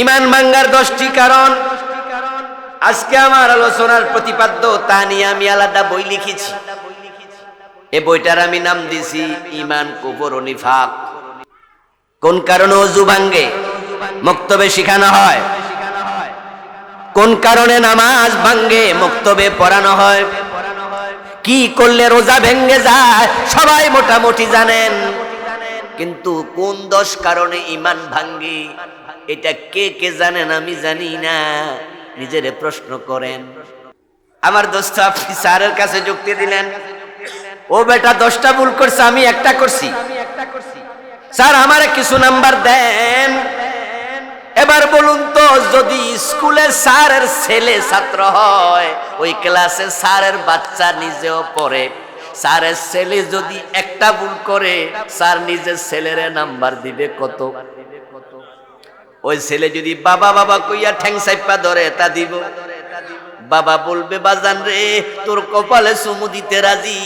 ইমান ভাঙ্গার দশটি কারণ। আজকে আমার আলোচনার প্রতিপাদ্য তা নিয়ে আমি আলাদা বই লিখেছি। এ বইটার আমি নাম দিছি ইমান কুবর ও নিফাক। কোন কারণে অজু ভাঙ্গে? মক্তবে শিখানো হয়। কোন কারণে নামাজ ভাঙ্গে? মক্তবে পড়ানো হয়। কি করলে রোজা ভেঙ্গে যায়? সবাই মোটামুটি জানেন। কিন্তু কোন দশ কারণে ইমান ভাঙ্গে? এটা কে কে জানেন আমি জানি না। নিজেরে প্রশ্ন করেন। আমার দোস্ত আপনি স্যারের কাছে যুক্তি দিলেন। ও বেটা, দশটা ভুল করছে, আমি একটা করছি। স্যার, আমার কিছু নাম্বার দেন। এবার বলুন তো, যদি স্কুলে স্যারের ছেলে ছাত্র হয়, ওই ক্লাসে স্যারের বাচ্চা নিজেও পড়ে। স্যারের ছেলে যদি একটা ভুল করে, স্যার নিজের ছেলের নাম্বার দিবে কত? ওই ছেলে যদি বাবা বাবা কইয়া ঠ্যাং সাইপা ধরে তা দিব। বাবা বলবে, বাজান রে, তোর কপালে চুমু দিতে রাজি,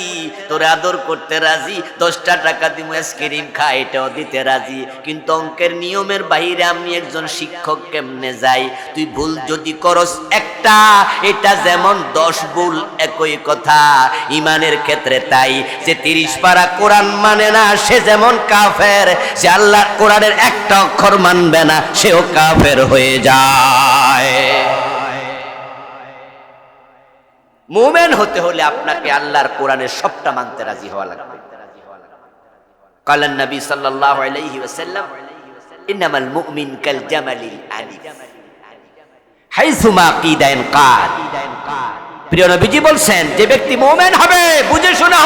তোর আদর করতে রাজি, দশটা টাকা দিব আইসক্রিম খা, এটাও দিতে রাজি। কিন্তু অঙ্কের নিয়মের বাহিরে আমি একজন শিক্ষক কেমনে যাই? তুই ভুল যদি করস একটা, এটা যেমন দশ ভুল একই কথা। ইমানের ক্ষেত্রে তাই, যে তিরিশ পারা কোরআন মানে না, সে যেমন কাফের, সে আল্লাহ কোরআনের একটা অক্ষর মানবে না, সেও কাফের হয়ে যায়। মোমেন হতে হলে আপনাকে আল্লাহর কোরআনের সবটা মানতে রাজি হওয়া লাগবে। কালান নবী সাল্লাল্লাহু মুমিন কাল জামালিল আলিফ বলছেন, যে ব্যক্তি হবে, বুঝে শুনে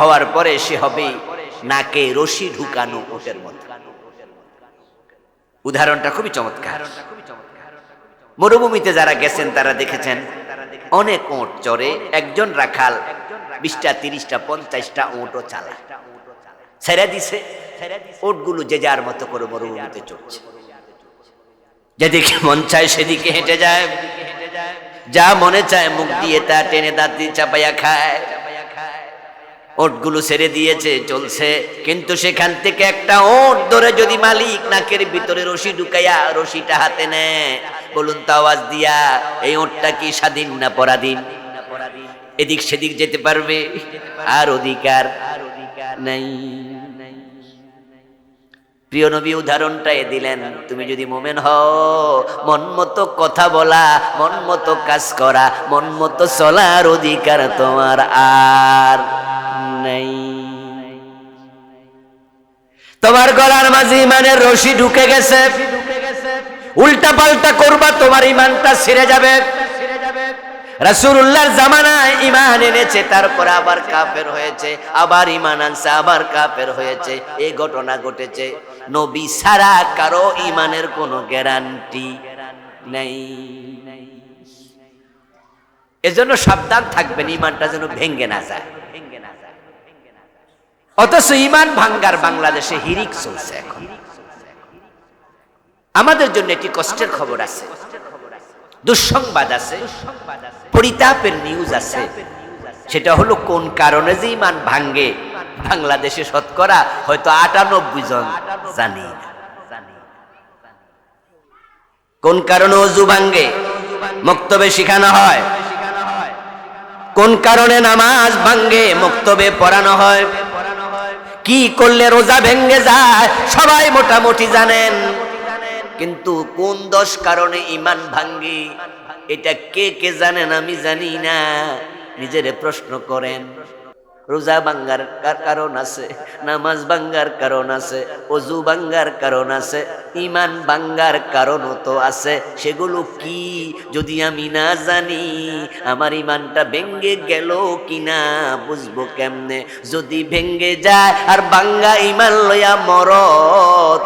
হওয়ার পরে সে হবে নাকে রশি ঢুকানো উদাহরণটা খুবই চমৎকার। মরুভূমিতে যারা গেছেন, তারা দেখেছেন অনেক ওঁট চড়ে একজন রাখাল বিশটা, তিরিশটা, পঞ্চাশটা ওঁটও চালা ছেড়ে দিছে। ওটগুলো যে যার মতো করে মরুভূমিতে চড়ছে। যেদিকে মন চায় সেদিকে হেঁটে যায়। যা মনে চায় মুখ দিয়ে তা টেনে দাঁত দিয়ে চাপাইয়া খায়। ওটগুলো ছেড়ে দিয়েছে, চলছে। কিন্তু সেখান থেকে একটা ওট ধরে যদি মালিক নাকের ভিতরে রশি ঢুকাইয়া রশিটা হাতে নেয় বলুন তো আওয়াজ দিয়া, এই ওটটা কি স্বাধীন না পরাধীন? এদিক সেদিক যেতে পারবে, আর অধিকার নাই। প্রিয় নবী উদাহরণটাই দিলেন, তুমি যদি মোমেন হও, মন মতো কথা বলা, মন মতো কাজ করা, মন মতো চলার অধিকার তোমার আর নাই। তোমার গলার মাঝে ইমানের রশি ঢুকে গেছে। উল্টা পাল্টা করবা, তোমার ইমানটা ছিঁড়ে যাবে। রাসূলুল্লাহর জামানায় ইমান এনেছে, তারপর আবার কাফের হয়েছে, আবার ইমান আনছে, আবার কাফের হয়েছে এই ঘটনা ঘটেছে। নবী ছাড়া কারও ইমানের কোনো গ্যারান্টি নেই। এজন্য সাবধান থাকবেন ইমানটা যেন ভেঙ্গে না যায়। অথচ ইমান ভাঙ্গার বাংলাদেশে হিরিক চলছে এখন। আমাদের জন্য একটি কষ্টের খবর আছে। দুঃসংবাদ আছে, পরিতাপের নিউজ আছে। সেটা হলো কোন কারণে যে ইমান ভাঙ্গে বাংলাদেশে শতকরা হয়তো আটানব্বই জন জানি কোন কারণে অজু ভাঙ্গে মক্তবে শিখানো হয়। কোন কারণে নামাজ ভাঙ্গে মক্তবে পড়ানো হয়। কি করলে রোজা ভেঙ্গে যায়? সবাই মোটামুটি জানেন। কিন্তু কোন দশ কারণে ইমান ভাঙ্গি? এটা কে কে জানেন আমি জানি না। নিজেরে প্রশ্ন করেন। রোজা ভাঙ্গার কার- কারণ আছে? নামাজ ভাঙ্গার কারণ আছে? অজু ভাঙ্গার কারণ আছে? ইমান ভাঙ্গার কারণও তো আছে। সেগুলো কি? যদি আমি না জানি, আমার ইমানটা ভেঙ্গে গেল কিনা বুঝব কেমনে? যদি ভেঙ্গে যায় আর বাঙ্গা ইমান লইয়া মর,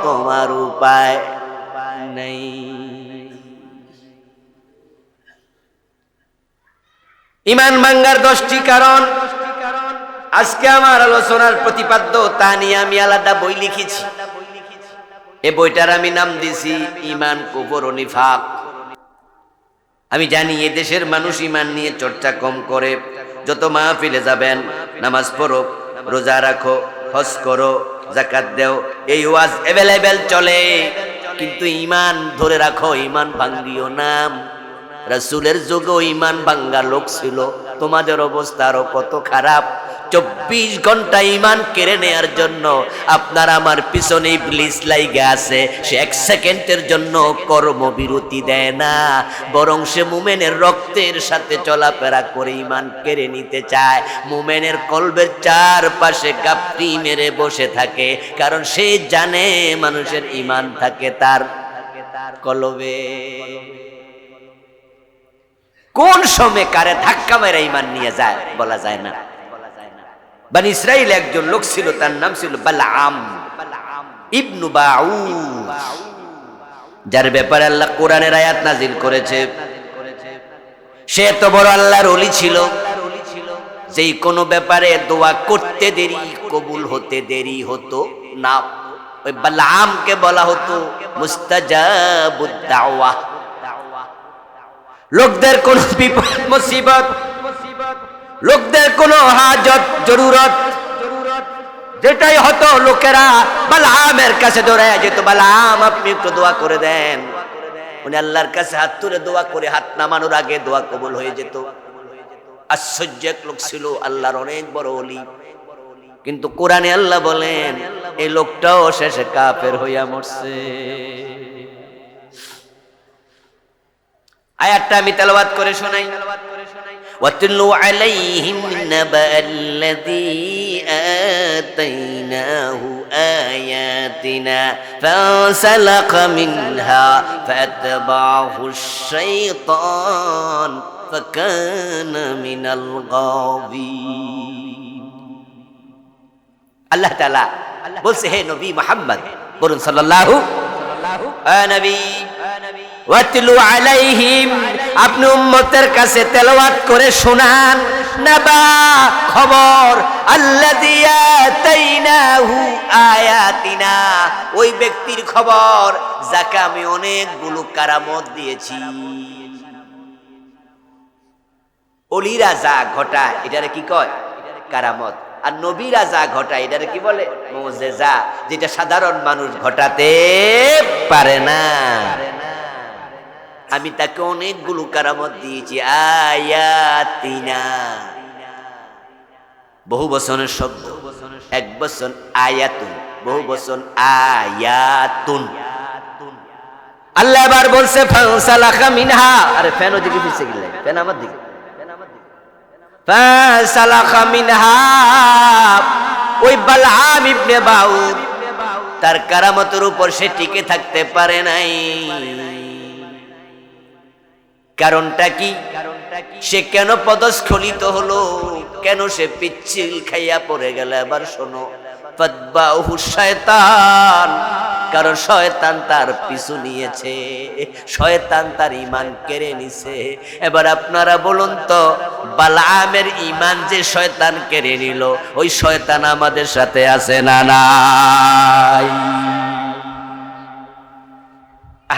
তোমার উপায় নেই। ইমান ভাঙ্গার দশটি কারণ। আজকে আমার আলোচনার প্রতিপাদ্য তা নিয়ে আমি আলাদা বই লিখেছি। এ বইটার আমি নাম দিছি ইমান কুবর ও নিফাক। আমি জানি এ দেশের মানুষ ইমান নিয়ে চর্চা কম করে। যত মাহফিলে যাবেন, নামাজ পড়ো, রোজা রাখো, হজ করো জাকাত দেও, এই ওয়াজ অ্যাভেলেবেল চলে। কিন্তু ইমান ধরে রাখো ইমান ভাঙ্গিও নাম রসুলের যুগেও ইমান ভাঙ্গা লোক ছিল। তোমাদের অবস্থা আরও কত খারাপ। চব্বিশ ঘণ্টা ইমান কেড়ে নেয়ার জন্য আপনার আমার পিছনে ইবলিস লাইগে আছে, সে এক সেকেন্ডের জন্য কর্মবিরতি দেয় না। বরং সে মুমেনের রক্তের সাথে চলাফেরা করে ইমান কেড়ে নিতে চায়। মুমেনের কলবের চারপাশে গাপটি মেরে বসে থাকে, কারণ সে জানে মানুষের ইমান থাকে তার কলবে। কোন সময় কারে ধাক্কা মেরে ইমান নিয়ে যায় বলা যায় না। বানি ইসরাইল একজন লোক ছিল, তার নাম ছিল বালাম ইবনু বাউস। যার ব্যাপারে আল্লাহ কোরআনের আয়াত নাজিল করেছে। সে এত বড় আল্লাহর অলি ছিল, যেই কোনো ব্যাপারে দোয়া করতে দেরি, কবুল হতে দেরি হতো না। ওই বালামকে বলা হতো মুস্তাজাবুদ দাওয়া। লোকদের কোন বিপদ, মুসিবত লোকদের কোন হাজত, জরুরত, যেটাই হতো লোকেরা, বালামের কাছে দৌড়ে যেত, বালাম, আপনি একটু দোয়া করে দেন। উনি আল্লাহর কাছে হাত তুলে দোয়া করে, হাত নামানোর আগে দোয়া কবুল হয়ে যেত। আশ্চর্য এক লোক ছিল, আল্লাহর অনেক বড় অলি কিন্তু কোরআনে আল্লাহ বলেন, এই লোকটাও শেষে কাফের হইয়া মরছে। আয়াতটা আমি তেলাওয়াত করে শোনাই واتلو عليهم نبأ الذي آتيناه آياتنا فانسلخ منها فأتبعه الشيطان فكان من الغاوين আল্লাহ তাআলা বলছে হে নবী মুহাম্মদ বলুন সাল্লাল্লাহু নবী আপনি উম্মতের কাছে করে শোনান। খবর আয়াতিনা। ওই ব্যক্তির খবর, যাকে আমি অনেকগুলো কারামত দিয়েছি। অলিরা যা ঘটায়, এটারে কি কয়? কারামত। আর নবীরা যা ঘটায়, এটারে কি বলে? মোজেজা, যেটা সাধারণ মানুষ ঘটাতে পারে না। আমি তাকে অনেকগুলো কারামত দিয়েছি, আয়াতিনা। বহু বছরের শব্দ, এক বছর আয়াতুন, বহু বছর আয়াতুন। আল্লাহ এবার বলছে ফানসালাখা মিনহা। আরে ফ্যান ওদিকে ফিরছে গেলে ফ্যান আমার দিকে। তার কারামতের উপর সে টিকে থাকতে পারে নাই। কারণটা কি? সে কেন পদস্খলিত হলো? কেন সে পিচ্ছিল খাইয়া পড়ে গেল? আবার শোনো। শয়তান, কারণ শয়তান তার পিছু নিয়েছে, শয়তান তার ইমান কেড়ে নিছে। এবার আপনারা বলুন তো, বালামের ইমান যে শয়তান কেড়ে নিল, ওই শয়তান আমাদের সাথে আছে না নাই?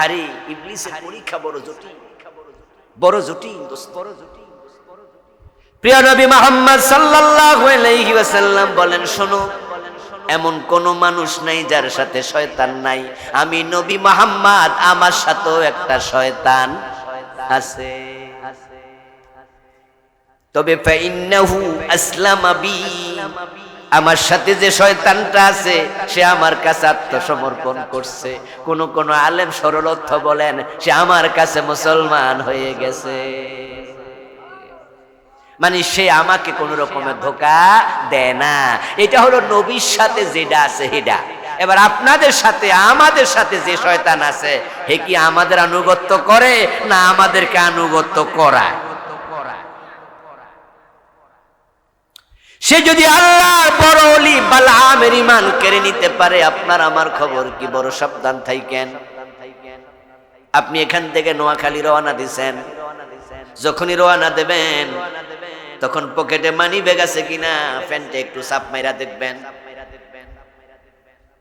আরে ইবলিসের পরীক্ষা বড় জটিল বড় জটিল বড় জটিল প্রিয় নবী মোহাম্মদ সাল্লাল্লাহু আলাইহি ওয়াসাল্লাম বলেন, শোনো এমন কোন মানুষ নাই যার সাথে শয়তান নাই। আমি নবী মোহাম্মদ, আমার সাথেও একটা শয়তান আছে। তবে আমার সাথে যে শয়তানটা আছে, সে আমার কাছে আত্মসমর্পণ করছে। কোন কোন আলেম সরল অর্থ বলেন, সে আমার কাছে মুসলমান হয়ে গেছে। মানে সে আমাকে কোন রকমের ধোকা দেয় না। এটা হলো নবীর সাথে যেটা আছে সেটা এবার আপনাদের সাথে, আমাদের সাথে যে শয়তান আছে, হে কি আমাদের আনুগত্য করে না আমাদেরকে আনুগত্য করায়? সে যদি আল্লাহর বড় অলি বালামের ইমান কেড়ে নিতে পারে, আপনার আমার খবর কি বড় সাবধান থাইকেন? আপনি এখান থেকে নোয়াখালী রওনা দিছেন। যখনই রওনা দেবেন তখন পকেটে মানি ব্যাগ আছে কিনা প্যান্টে একটু চাপ মাইরা দেখবেন।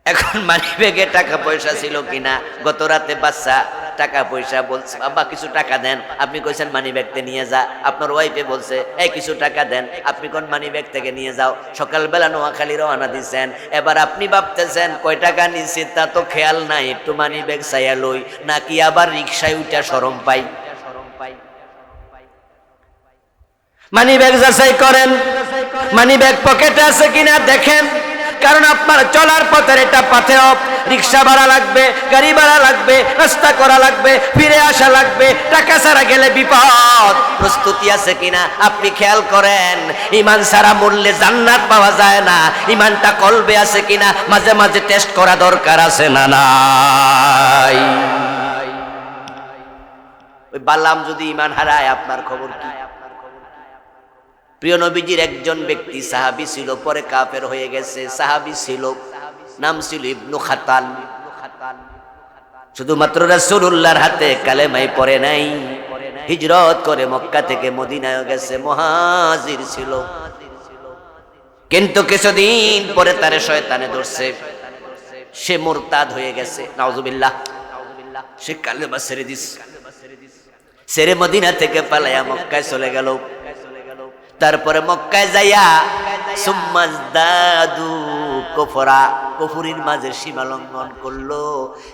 এখন মানি ব্যাগে টাকা পয়সা ছিল কিনা, গত রাতে বাচ্চা টাকা পয়সা বলছে, আব্বা, কিছু টাকা দেন। আপনি কইছেন মানি ব্যাগতে নিয়ে যা। আপনার ওয়াইফে বলছে, এই, কিছু টাকা দেন, আপনি কোন মানি ব্যাগ থেকে নিয়ে যাও? সকালবেলা নোয়াখালী রওনা দিছেন। এবার আপনি ভাবতেছেন, কয় টাকা নিছি তা তো খেয়াল নাই, একটু মানি ব্যাগ চাইয়া লই, নাকি আবার রিক্সায় উঠা সরম পাই? মানি ব্যাগ যাচাই করেন। মানি ব্যাগ পকেটে আছে কিনা দেখেন। কারণ আপনার চলার পথের এটা পাথেয় রিক্সা ভাড়া লাগবে, গাড়ি ভাড়া লাগবে, রাস্তা করা লাগবে, ফিরে আসা লাগবে, টাকা ছাড়া গেলে বিপদ। প্রস্তুতি আছে কিনা? আপনি খেয়াল করেন, ইমান সারা মূল্যে জান্নাত পাওয়া যায় না। ইমানটা কলবে আছে কিনা? মাঝে মাঝে টেস্ট করা দরকার আছে না নাই? ওই বালাম যদি ইমান হারায়, আপনার খবর কি? প্রিয় নবীজির একজন ব্যক্তি সাহাবি ছিল, পরে কাফের হয়ে গেছে। সাহাবি ছিল, নাম ছিল ইবনু খাতান। শুধুমাত্র রাসূলুল্লাহর হাতে কালেমাই পড়ে নাই। হিজরত করে মক্কা থেকে মদিনায় গেছে, মহাজির ছিল। কিন্তু কিছুদিন পরে তারে শয়তানে ধরছে। সে মোরতাদ হয়ে গেছে। নাউজুবিল্লাহ, সে কালেমা ছেড়ে দিস ছেড়ে মদিনা থেকে পালাইয়া মক্কায় চলে গেল। তারপরে মক্কায় যাইয়া সুম্মাজ দাদু কফরা, কফুরির মাঝে সীমা লঙ্ঘন করল।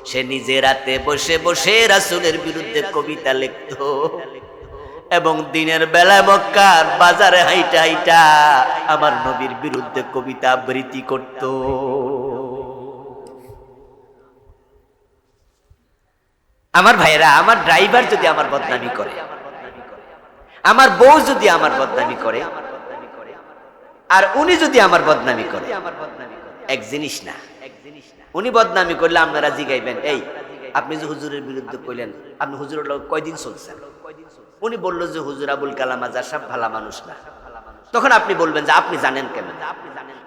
সে নিজে রাতে বসে বসে রাসুলের বিরুদ্ধে কবিতা লিখত। এবং দিনের বেলায় মক্কার বাজারে হাইটা হাইটা আমার নবীর বিরুদ্ধে কবিতা আবৃত্তি করত। আমার ভাইরা আমার ড্রাইভার যদি আমার বদনামি করে আমার বউ যদি আমার বদনামি করে, আর উনি যদি আমার বদনামি করে, এক জিনিস না, উনি বদনামি করলে আপনারা জিগাইবেন এই, আপনি যে হুজুরের বিরুদ্ধে কইলেন, আপনি হুজুরের লোক কয়দিন চলছেন? উনি বলল যে হুজুর আবুল কালাম আজার সব ভালা মানুষ না। তখন আপনি বলবেন যে আপনি জানেন কেন?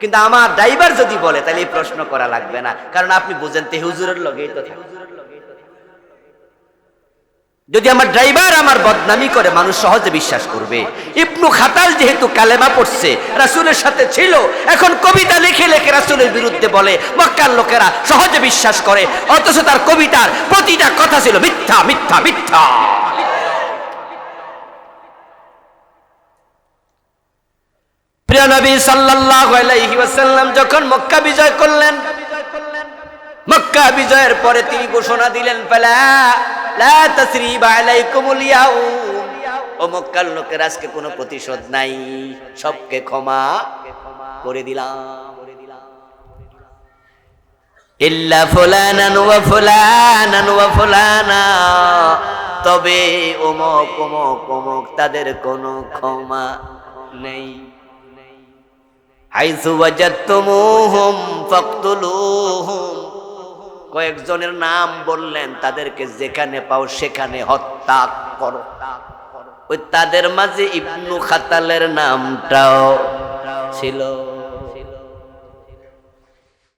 কিন্তু আমার ড্রাইভার যদি বলে, তাহলে এই প্রশ্ন করা লাগবে না। কারণ আপনি বুঝেন, তে হুজুরের লগেই তো থাকে। যদি আমার ড্রাইভার আমার বদনামি করে, মানুষ সহজে বিশ্বাস করবে। ইবনু খাতাল যেহেতু কালেমা পড়ছে, রাসুলের সাথে ছিল, এখন কবিতা লিখে লিখে রাসুলের বিরুদ্ধে বলে, মক্কার লোকেরা সহজে বিশ্বাস করে, অথচ তার কবিতার প্রতিটা কথা ছিল মিথ্যা মিথ্যা মিথ্যা। প্রিয় নবী সাল্লাল্লাহু আলাইহি ওয়াসাল্লাম যখন মক্কা বিজয় করলেন মক্কা বিজয়ের পরে তিনি ঘোষণা দিলেন ও লোকের আজকে কোনো প্রতিশোধ নাই, সবকে ক্ষমা করে দিলাম। তবে অমক অমক অমক তাদের কোনো ক্ষমা নেই। হাইসু ওয়াজাদতুমুহুম ফাকতুলুহুম। কয়েকজনের নাম বললেন, তাদেরকে যেখানে পাও সেখানে হত্যা করো। ওই তাদের মাঝে ইবনু খাতালের নামটাও ছিল।